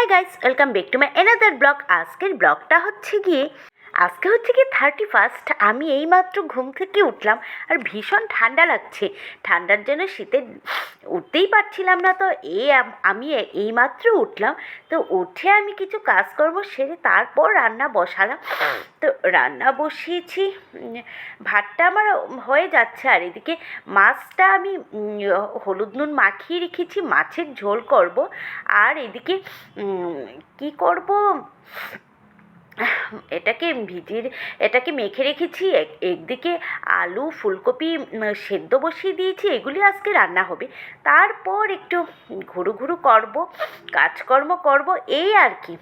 Hi guys welcome back to my another blog আজকের ব্লগটা হচ্ছে গিয়ে আজকে হচ্ছে কি থার্টি ফার্স্ট আমি এইমাত্র ঘুম থেকে উঠলাম আর ভীষণ ঠান্ডা লাগছে। ঠান্ডার জন্য শীতে উঠতেই পারছিলাম না তো এ আমি এইমাত্র উঠলাম, তো উঠে আমি কিছু কাজকর্ম সেরে তারপর রান্না বসালাম। তো রান্না বসিয়েছি ভাতটা আমার হয়ে যাচ্ছে আর এদিকে মাছটা আমি হলুদ নুন মাখিয়ে রেখেছি, মাছের ঝোল করব। আর এদিকে কি করব? এটাকে ভিজির এটাকে মেখে রেখেছি? এক- একদিকে আলু, ফুলকপি সেদ্ধ বসিয়ে দিয়েছি, এগুলি আজকে রান্না হবে। তারপর একটু ঘুরু ঘুরু করব, কাজকর্ম করব, এই আর কি।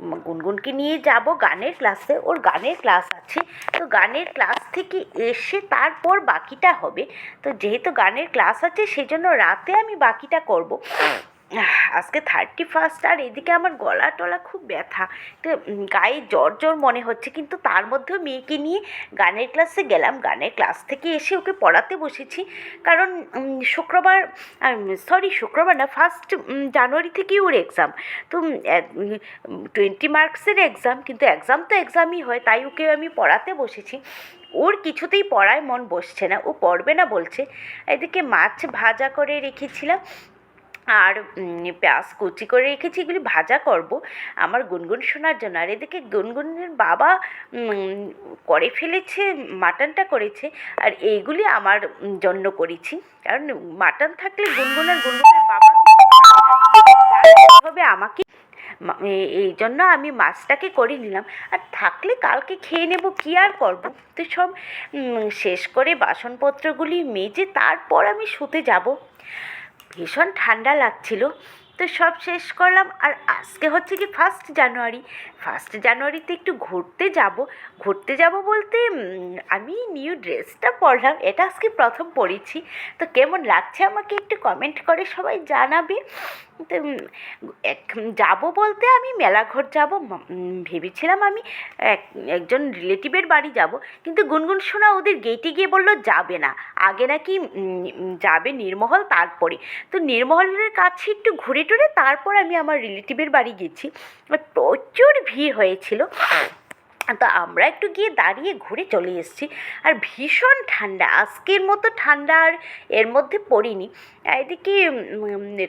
গুনগুনকে নিয়ে যাব গানের ক্লাসে, ওর গানের ক্লাস আছে। তো গানের ক্লাস থেকে এসে তারপর বাকিটা হবে। তো যেহেতু গানের ক্লাস আছে, সেজন্য রাতে আমি বাকিটা করব। আজকে থার্টি ফার্স্ট আর এদিকে আমার গলা টলা খুব ব্যথা। গায়ে জ্বর জ্বর মনে হচ্ছে, কিন্তু তার মধ্যেও মেয়েকে নিয়ে গানের ক্লাসে গেলাম। গানের ক্লাস থেকে এসে ওকে পড়াতে বসেছি। কারণ শুক্রবার সরি শুক্রবার না ফার্স্ট জানুয়ারি থেকেই ওর এক্সাম তো টোয়েন্টি মার্কসের এক্সাম কিন্তু এক্সাম তো এক্সামই হয়, তাই ওকে আমি পড়াতে বসেছি। ওর কিছুতেই পড়ায় মন বসছে না, ও পড়বে না বলছে। এদিকে মাছ ভাজা করে রেখেছিলাম। আর পেঁয়াজ কুচি করে রেখেছি, এগুলি ভাজা করব। আমার গুনগুন শোনার জন্য। আর এদিকে গুনগুনের বাবা করে ফেলেছে, মাটনটা করেছে। আর এইগুলি আমার জন্য করেছি। কারণ মাটন থাকলে গুনগুন আর গুনগুনের বাবা হবে আমাকে এই জন্য আমি মাছটাকে করে নিলাম। আর থাকলে কালকে খেয়ে নেব, কি আর করব? তো সব শেষ করে বাসনপত্রগুলি মেজে তারপর আমি শুতে যাব। ভীষণ ঠান্ডা লাগছিল। তো সব শেষ করলাম। আর আজকে হচ্ছে কি ফার্স্ট জানুয়ারি ফার্স্ট জানুয়ারিতে একটু ঘুরতে যাব। ঘুরতে যাব বলতে আমি নিউ ড্রেসটা পরলাম। এটা আজকে প্রথম পরেছি। তো কেমন লাগছে আমাকে একটু কমেন্ট করে সবাই জানাবে। তো এক, যাব বলতে আমি মেলাঘর যাব। ভেবেছিলাম আমি এক, একজন রিলেটিভের বাড়ি যাব। কিন্তু গুনগুন শোনা ওদের গেটে গিয়ে বলল, যাবে না। আগে নাকি যাবে নির্মহল তারপরে। তো নির্মহলের কাছে একটু ঘুরে টুরে তারপর আমি আমার রিলেটিভের বাড়ি গেছি। প্রচুর ভিড় হয়েছিল। তো আমরা একটু গিয়ে দাঁড়িয়ে ঘুরে চলে এসেছি। আর ভীষণ ঠান্ডা, আজকের মতো ঠান্ডা আর এর মধ্যে পড়িনি। এদিকে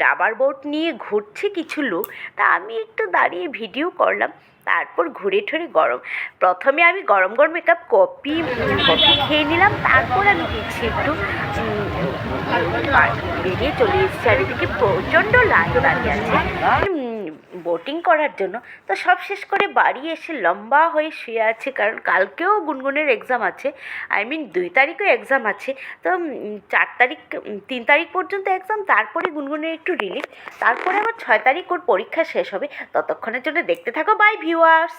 রাবার বোট নিয়ে ঘুরছে কিছু লোক। তা আমি একটু দাঁড়িয়ে ভিডিও করলাম, তারপর ঘুরে ঠুরে গরম। প্রথমে আমি গরম গরম এক কাপ কফি খেয়ে নিলাম, তারপর আমি গেছি একটু বেরিয়ে চলে এসেছি। আর এদিকে প্রচণ্ড লাইন দাঁড়িয়ে আছে। বোটিং করার জন্য, তো সব শেষ করে বাড়ি এসে লম্বা হয়ে শুয়ে আছে। কারণ কালকেও গুনগুনের এক্সাম আছে আই মিন দুই তারিখও এক্সাম আছে। তো চার তারিখ তিন তারিখ পর্যন্ত এক্সাম তারপরে গুনগুনের একটু রিলিফ তারপরে আবার ছয় তারিখ ওর পরীক্ষা শেষ হবে। ততক্ষণের জন্য দেখতে থাকো বাই ভিউয়ার্স